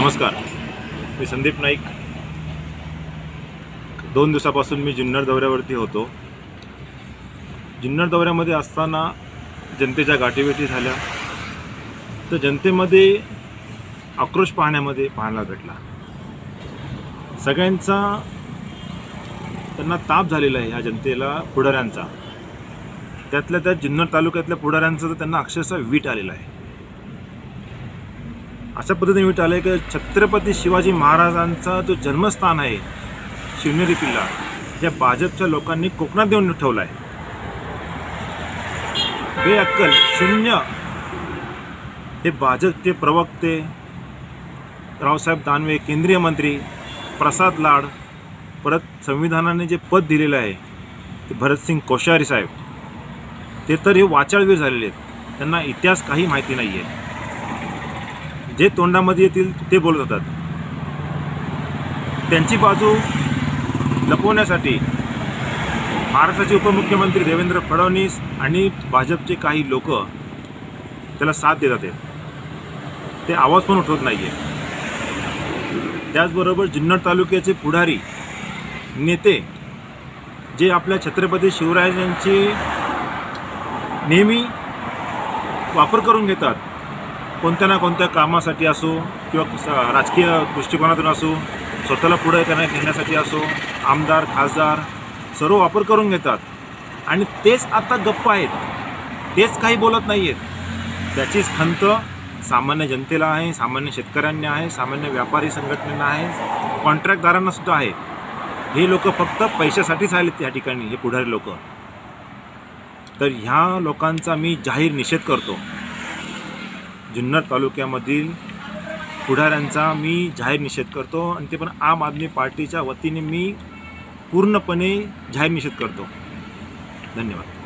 नमस्कार. मी संदीप नाईक. दोन दिवसापासून मी जुन्नर दौऱ्यावरती होतो. जुन्नर दौऱ्यामध्ये असताना जनतेच्या गाठीभेटी झाल्या. तर जनतेमध्ये आक्रोश पाहण्यामध्ये पाहायला भेटला सगळ्यांचा त्यांना ताप झालेला आहे ह्या जनतेला पुढाऱ्यांचा. त्यातल्या त्या जुन्नर तालुक्यातल्या पुढाऱ्यांचा तर त्यांना अक्षरशः वीट आलेला आहे. अशा पद्धतीने मी आलं की छत्रपती शिवाजी महाराजांचा जो जन्मस्थान आहे शिवनेरी किल्ला ज्या भाजपच्या लोकांनी कोकणात देऊन ठेवला आहे बेअक्कल शून्य. हे भाजपचे प्रवक्ते रावसाहेब दानवे केंद्रीय मंत्री प्रसाद लाड परत संविधानाने जे पद दिलेलं आहे ते भरतसिंग कोश्यारी साहेब. ते तर हे वाचाळवीर झालेले आहेत. त्यांना इतिहास काही माहिती नाही आहे जे तोंडामध्ये येतील ते बोलत होतात. त्यांची बाजू लपवण्यासाठी महाराष्ट्राचे उपमुख्यमंत्री देवेंद्र फडणवीस आणि भाजपचे काही लोक त्याला साथ देतात ते आवाज पण उठवत नाही आहे त्याचबरोबर जुन्नर तालुक्याचे पुढारी नेते जे आपल्या छत्रपती शिवरायांची नेहमी वापर करून घेतात कोणत्या ना कोणत्या कामासाठी असो किंवा स- राजकीय दृष्टिकोनातून असो स्वतःला पुढे करण्या घेण्यासाठी असो आमदार खासदार सर्व वापर करून घेतात. आणि तेच आता गप्प आहेत. तेच काही बोलत नाही आहेत त्याचीच खंत सामान्य जनतेला आहे सामान्य शेतकऱ्यांना आहे सामान्य व्यापारी संघटनेला आहे कॉन्ट्रॅक्टदारांना सुद्धा आहे. हे लोक फक्त पैशासाठीच आले त्या ठिकाणी हे पुढारी लोक. तर ह्या लोकांचा मी जाहीर निषेध करतो. जुन्नर तालुक्यामधील पुढाऱ्यांचा मी जाहीर निषेध करतो आणि ते पण आम आदमी पार्टीच्या वतीने मी पूर्णपणे जाहीर निषेध करतो. धन्यवाद.